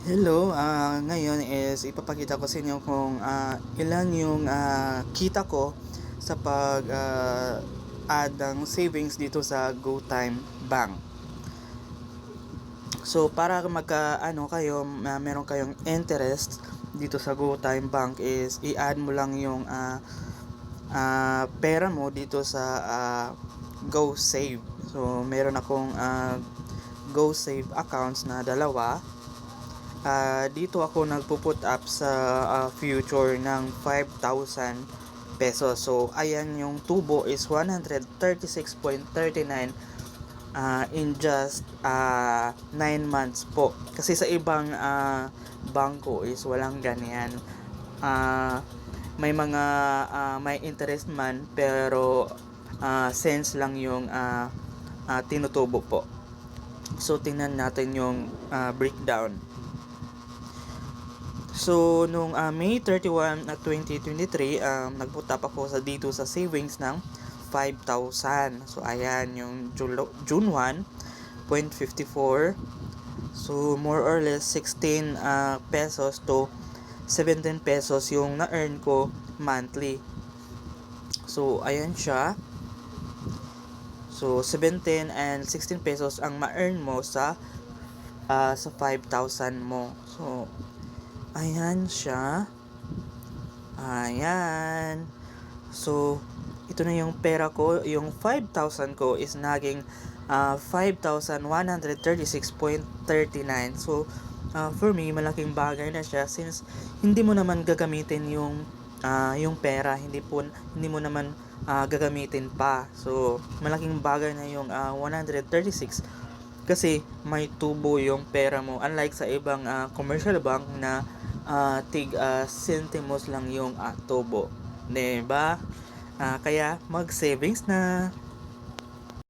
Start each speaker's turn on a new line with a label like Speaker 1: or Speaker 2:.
Speaker 1: Hello, ah ngayon is ipapakita ko sa inyo kung ah, ilan yung ah, kita ko sa pag ah, add ng savings dito sa GoTime Bank. So para magka ano kayo, ah, meron kayong interest dito sa GoTime Bank is i-add mo lang yung ah, ah, pera mo dito sa ah, GoSave. So meron akong ah, GoSave accounts na dalawa Ah, dito ako nagpo-put up sa ah, future ng 5,000 pesos. So, ayan yung tubo is 136.39 ah, in just 9 months po. Kasi sa ibang ah, bangko is walang ganyan. Ah, may mga ah, may interest man pero ah, cents lang yung ah, ah, tinutubo po. So, tingnan natin yung ah, breakdown. So, nung ah, May 31 at 2023, um, nagputap ako sa dito sa savings ng 5,000. So, ayan, yung Julo- June 1, 0.54. So, more or less 16 ah, pesos to 17 pesos yung na-earn ko monthly. So, ayan siya. So, 17 and 16 pesos ang ma-earn mo sa ah, sa 5,000 mo. So, Ayan siya. Ayan. So, ito na yung pera ko. Yung 5,000 ko is naging ah, 5,136.39. So, ah, for me, malaking bagay na siya since hindi mo naman gagamitin yung ah, yung pera. Hindi po hindi mo naman ah, gagamitin pa. So, malaking bagay na yung ah, 136 kasi may tubo yung pera mo. Unlike sa ibang ah, commercial bank na ah, tig ah, centimos lang yung ah, tubo. 'di ba? Ah, kaya mag savings na